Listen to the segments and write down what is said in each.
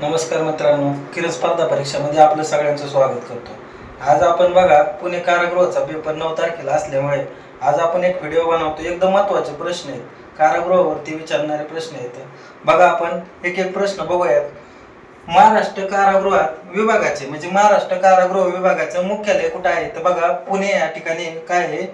नमस्कार मित्रांनो किरण स्पर्धा परीक्षामध्ये आपलं सगळ्यांचं स्वागत करतो. आज आपण बघा पुणे कारागृहाचा पेपर नऊ तारखेला असल्यामुळे आज आपण एक व्हिडिओ बनवतो. एकदम महत्त्वाचे प्रश्न आहेत. कारागृहावरती विचारणारे प्रश्न आहेत. बघा आपण एक एक प्रश्न बघूयात. महाराष्ट्र कारागृहात विभागाचे म्हणजे महाराष्ट्र कारागृह विभागाचं मुख्यालय कुठं आहे? तर बघा पुणे या ठिकाणी काय आहे?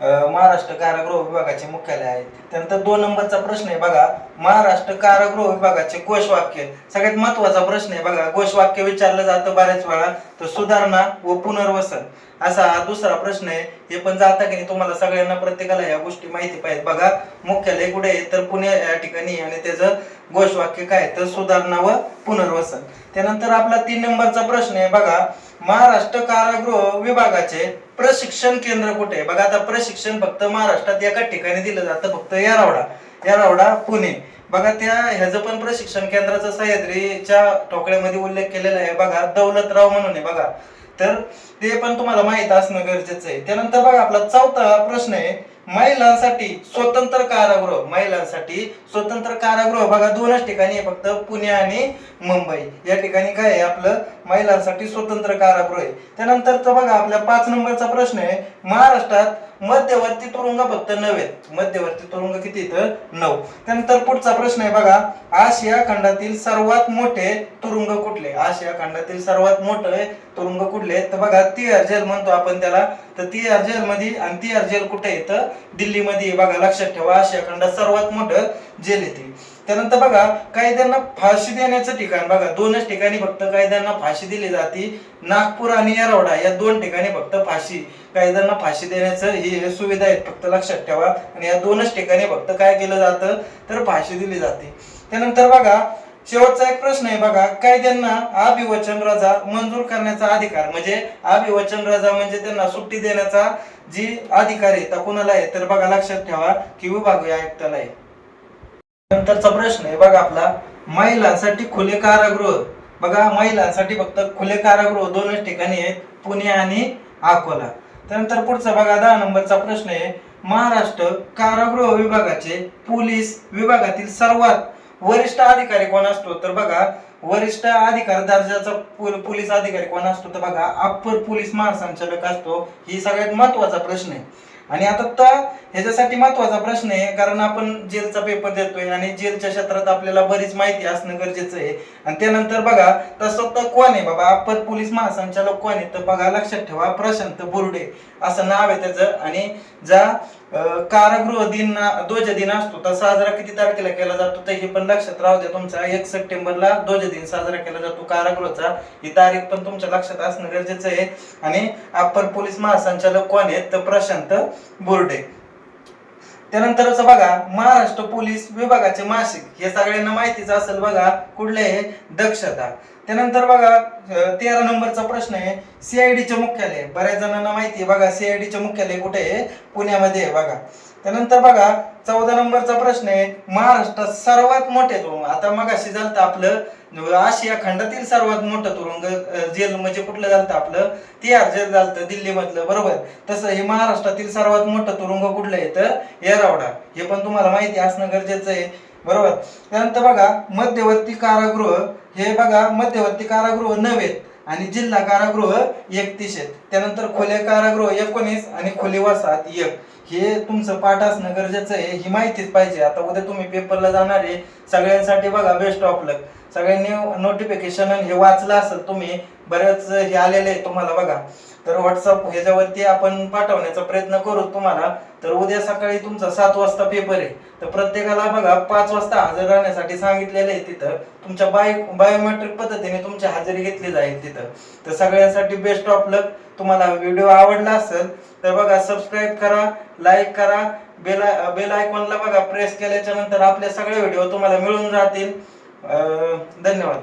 महाराष्ट्र कारागृह विभागाचे मुख्यालय आहे त्यानंतर दोन नंबरचा प्रश्न आहे बघा. महाराष्ट्र कारागृह विभागाचे घोषवाक्य. सगळ्यात महत्त्वाचा प्रश्न आहे बघा. घोषवाक्य विचारलं जातं बऱ्याच वेळा तर सुधारणा व पुनर्वसन असा हा दुसरा प्रश्न आहे. हे पण जाता की नाही तुम्हाला सगळ्यांना प्रत्येकाला या गोष्टी माहिती पाहिजे बघा. मुख्यालय कुठे आहे? तर पुणे या ठिकाणी आणि त्याचं घोषवाक्य काय तर सुधारणा व पुनर्वसन. त्यानंतर आपला तीन नंबरचा प्रश्न आहे बघा. महाराष्ट्र कारागृह विभागाचे प्रशिक्षण केंद्र कुठे बघा आता प्रशिक्षण फक्त महाराष्ट्रात एका ठिकाणी दिलं जातं फक्त येरावडा. येरावडा पुणे. बघा त्या ह्याचं पण प्रशिक्षण केंद्राचा सह्याद्रीच्या ठोकळ्यामध्ये उल्लेख केलेला आहे. बघा दौलतराव म्हणून आहे बघा. तर ते पण तुम्हाला माहीत असणं गरजेचं आहे. त्यानंतर बघा आपला चौथा प्रश्न आहे महिलांसाठी स्वतंत्र कारागृह. महिलांसाठी स्वतंत्र कारागृह. बघा दोनच ठिकाणी आहे फक्त पुणे आणि मुंबई. या ठिकाणी काय आहे? आपलं महिलांसाठी स्वतंत्र कारागृह आहे. त्यानंतर बघा आपल्या पाच नंबरचा प्रश्न आहे. महाराष्ट्रात मध्यवर्ती तुरुंग फक्त नव्हे मध्यवर्ती तुरुंग किती इथं नऊ. त्यानंतर पुढचा प्रश्न आहे बघा आशिया खंडातील सर्वात मोठे तुरुंग कुठले? आशिया खंडातील सर्वात मोठे तुरुंग कुठले तर बघा तिहार जेल म्हणतो आपण त्याला. तर ती अर्जेल मध्ये आणि ती अर्जेल कुठे आहे? तर दिल्लीमध्ये बघा लक्षात ठेवा आशिया खंडात सर्वात मोठं जेल येते त्यानंतर बघा कायद्यांना फाशी देण्याचं ठिकाण बघा. दोनच ठिकाणी फक्त कायद्यांना फाशी दिली जाते. नागपूर आणि येरवडा या दोन ठिकाणी फक्त फाशी कायद्यांना फाशी देण्याचं ही सुविधा आहेत फक्त. लक्षात ठेवा. आणि या दोनच ठिकाणी फक्त काय केलं जातं? तर फाशी दिली जाते. त्यानंतर बघा शेवटचा एक प्रश्न आहे बघा. कायद्यांना अभिवचन रजा मंजूर करण्याचा अधिकार म्हणजे अभिवचन रजा म्हणजे त्यांना सुट्टी देण्याचा जी अधिकार आहे तर कुणाला आहे? तर बघा लक्षात ठेवा की विभागीय आयुक्ताला आहे. नंतरचा प्रश्न आहे बघा आपला. महिलांसाठी खुले कारागृह. बघा महिलांसाठी फक्त खुले कारागृह दोनच ठिकाणी आहेत पुणे आणि अकोला. त्यानंतर पुढचा बघा दहा नंबरचा प्रश्न आहे. महाराष्ट्र कारागृह विभागाचे पोलीस विभागातील सर्वात वरिष्ठ अधिकारी कोण असतो तर बघा वरिष्ठ अधिकार दर्जाचा पोलीस अधिकारी कोण असतो तर बघा अप्पर पोलीस महासंचालक असतो. ही सगळ्यात महत्त्वाचा प्रश्न आहे. आणि आता तर ह्याच्यासाठी महत्त्वाचा प्रश्न आहे कारण आपण जेलचा पेपर देतोय आणि जेलच्या क्षेत्रात आपल्याला बरीच माहिती असणं गरजेचं आहे. आणि त्यानंतर बघा तसं तर कोण आहे बाबा? अप्पर पोलीस महासंचालक कोण आहे? तर बघा लक्षात ठेवा प्रशांत बोर्डे. असं नाव आहे त्याचं. आणि ज्या कारागृह दिन ना- ध्वज दिन असतो तर साजरा किती तारखेला केला जातो? तर हे पण लक्षात राहू द्या तुमचा. एक सप्टेंबरला ध्वज दिन साजरा केला जातो कारागृहचा. ही तारीख पण तुमच्या लक्षात असणं गरजेचं आहे. आणि अप्पर पोलीस महासंचालक कोण आहेत? तर प्रशांत बोर्डे. त्यानंतरच बघा महाराष्ट्र पोलीस विभागाचे मासिक. हे सगळ्यांना माहितीच असेल बघा कुठले आहे दक्षता. त्यानंतर बघा तेरा नंबरचा प्रश्न आहे. सीआयडीचे मुख्यालय. बऱ्याच जणांना माहिती आहे बघा सीआयडीचे मुख्यालय कुठे आहे? पुण्यामध्ये आहे बघा. त्यानंतर बघा चौदा नंबरचा प्रश्न आहे. महाराष्ट्रात सर्वात मोठे तुरुंग. आता मग अशी झालं आपलं आशिया खंडातील सर्वात मोठं तुरुंग जेल म्हणजे कुठलं झालं आपलं? तिहार जेल झालं दिल्लीमधलं बरोबर? तसं हे महाराष्ट्रातील सर्वात मोठं तुरुंग कुठलं आहे तर? येरावडा. हे पण तुम्हाला माहिती असणं गरजेचं आहे. बरोबर? त्यानंतर बघा मध्यवर्ती कारागृह. हे बघा मध्यवर्ती कारागृह नव्हे. आणि जिल्हा कारागृह एकतीस आहेत. त्यानंतर खोले कारागृह एकोणीस आणि खोली वसाहत एक. हे तुमचं पाठ असणं गरजेचं आहे ही माहितीच पाहिजे. आता उद्या तुम्ही पेपरला जाणार आहे सगळ्यांसाठी बघा बेस्ट ऑफ लक सगळ्यांनी नोटिफिकेशन हे वाचलं असेल तुम्ही बऱ्याच हे आलेले आहे तुम्हाला बघा. तर व्हॉट्सअप ह्याच्यावरती आपण पाठवण्याचा प्रयत्न करू तुम्हाला. तर उद्या सकाळी तुमचा सात वाजता पेपर आहे. तर प्रत्येकाला बघा पाच वाजता हजर राहण्यासाठी सांगितलेलं आहे तिथं. तुमच्या बाय बायोमेट्रिक पद्धतीने तुमची हजेरी घेतली जाईल तिथं. तर सगळ्यांसाठी बेस्ट ऑफ लक तुम्हाला व्हिडिओ आवडला असेल तर बघा सबस्क्राईब करा लाईक करा. बेला बेल आयकॉनला बघा प्रेस केल्याच्यानंतर आपले सगळे व्हिडिओ तुम्हाला मिळून जातील. धन्यवाद.